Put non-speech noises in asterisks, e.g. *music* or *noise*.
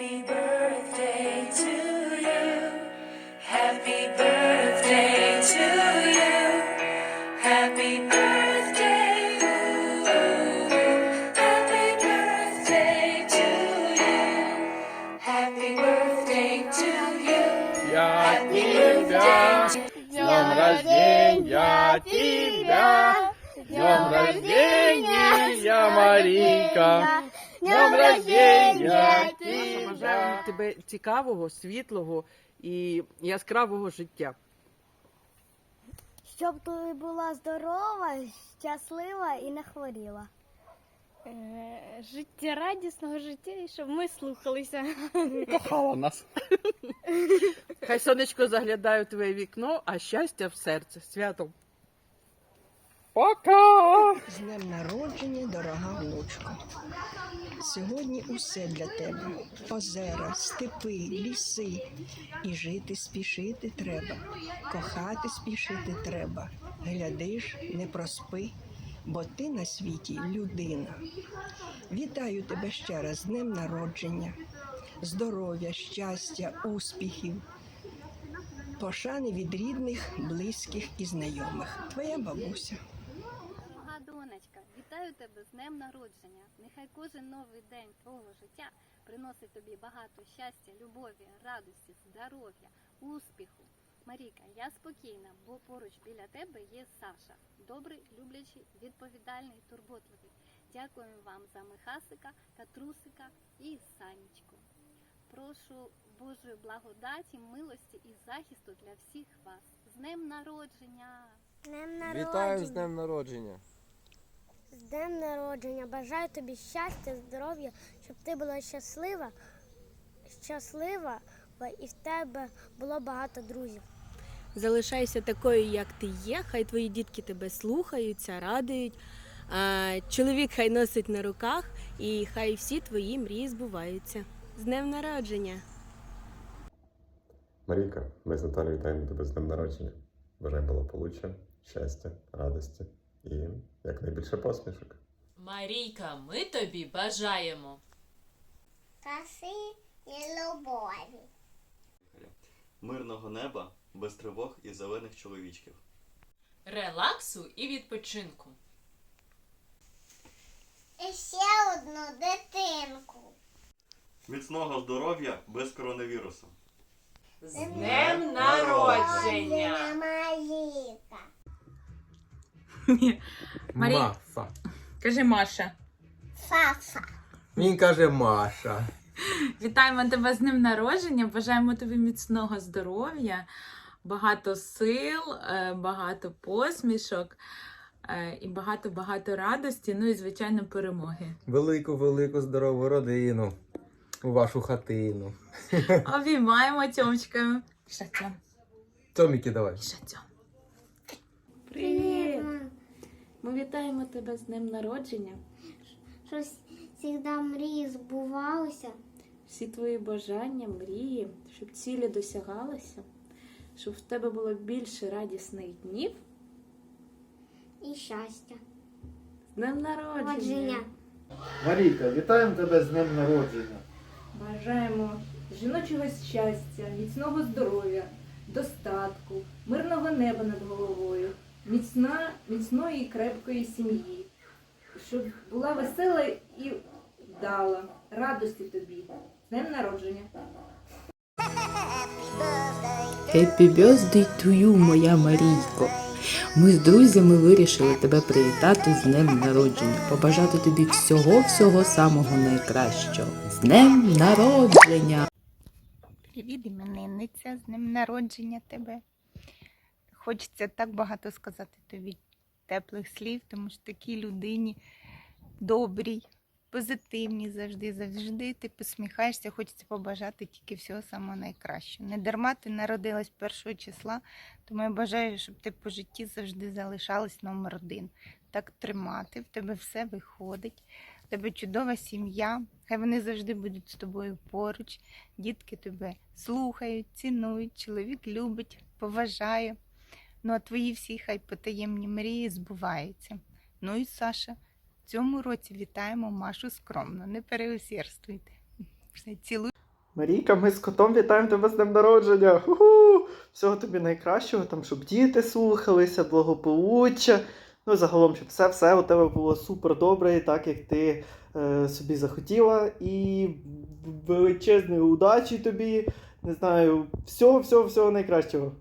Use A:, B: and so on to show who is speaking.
A: Happy birthday to you. Happy birthday to you. Happy birthday. Happy birthday to you. Happy birthday to you.
B: Я тебя с днем рождения тебя! С днем рождения, Марійка! З днем рождения
C: Бажаємо
B: тебя!
C: тебе цікавого, світлого і яскравого життя.
D: Щоб ти була здорова, щаслива і не хворіла.
E: Е, Життєрадісного життя і щоб ми слухалися. *laughs*
B: Кохала нас.
C: Хай сонечко заглядає у твоє вікно, а щастя в серце. Святом.
B: Пока!
F: З днем народження, дорога внучко. Сьогодні усе для тебе: озера, степи, ліси. І жити спішити треба, кохати спішити треба. Глядиш, не проспи, бо ти на світі людина. Вітаю тебе ще раз з днем народження, здоров'я, щастя, успіхів, пошани від рідних, близьких і знайомих. Твоя бабуся.
G: Дорога вітаю тебе з днем народження. Нехай кожен новий день твого життя приносить тобі багато щастя, любові, радості, здоров'я, успіху. Маріка, я спокійна, бо поруч біля тебе є Саша. Добрий, люблячий, відповідальний, турботливий. Дякую вам за Михасика, Катрусика і Санечку. Прошу Божої благодаті, милості і захисту для всіх вас. З днем народження!
D: Днем народження.
H: Вітаю з днем народження.
D: З днем народження. Бажаю тобі щастя, здоров'я, щоб ти була щаслива, щаслива і в тебе було багато друзів.
E: Залишайся такою, як ти є. Хай твої дітки тебе слухаються, радують. Чоловік хай носить на руках, і хай всі твої мрії збуваються. З днем народження!
I: Марійка, ми з Наталією вітаємо тебе з днем народження. Бажаємо благополуччя, щастя, радості і якнайбільше посмішок.
J: Марійка, ми тобі бажаємо.
D: Краси і любові.
K: мирного неба, без тривог і зелених чоловічків.
J: Релаксу і відпочинку.
D: І ще одну дитинку.
K: Міцного здоров'я без коронавірусу.
J: З днем народження!
D: Маріка.
L: Марі...
B: Маса.
L: Кажи Маша.
D: Саша.
B: Він каже Маша.
L: Вітаємо тебе з днем народження. Бажаємо тобі міцного здоров'я, багато сил, е, багато посмішок е, і багато-багато радості. Ну і звичайно перемоги.
B: Велику, велику здорову родину. У вашу хатину.
L: Обіймаємо тьомчкою. Шатьом,
B: Томіки давай.
L: шатьом.
E: Привіт! Ми вітаємо тебе з днем народження.
D: Щоб завжди мрії збувалися.
E: Всі твої бажання, мрії, щоб цілі досягалися, щоб в тебе було більше радісних днів.
D: І щастя.
E: З днем народження!
H: Марійка, вітаємо тебе з днем народження.
L: Бажаємо жіночого щастя, міцного здоров'я, достатку, мирного неба над головою, міцна, міцної і крепкої сім'ї, щоб була весела і вдала, радості тобі. З днем народження!
M: Happy birthday to you, моя Марійко. Ми з друзями вирішили тебе привітати з днем народження, побажати тобі всього-всього самого найкращого. З днем народження!
N: Привіт, іменинниця, з днем народження тебе. Хочеться так багато сказати тобі теплих слів, тому що такій людині добрій, позитивній завжди, завжди ти посміхаєшся, хочеться побажати тільки всього самого найкращого. Не дарма ти народилась першого числа, тому я бажаю, щоб ти по житті завжди залишалась номер один. Так тримати, в тебе все виходить, в тебе чудова сім'я, хай вони завжди будуть з тобою поруч. Дітки тебе слухають, цінують, чоловік любить, поважає. Ну а твої всі хай потаємні мрії збуваються. Ну і Саша, в цьому році вітаємо Машу скромно, не переусердствуйте. Цілую.
H: Марійка, ми з котом вітаємо тебе з днем народження. Ху-ху! Всього тобі найкращого, там, щоб діти слухалися, благополуччя. Ну, загалом, щоб все, все у тебе було супер добре, так як ти е, собі захотіла. І величезної удачі тобі. Не знаю, всього, всього, всього найкращого.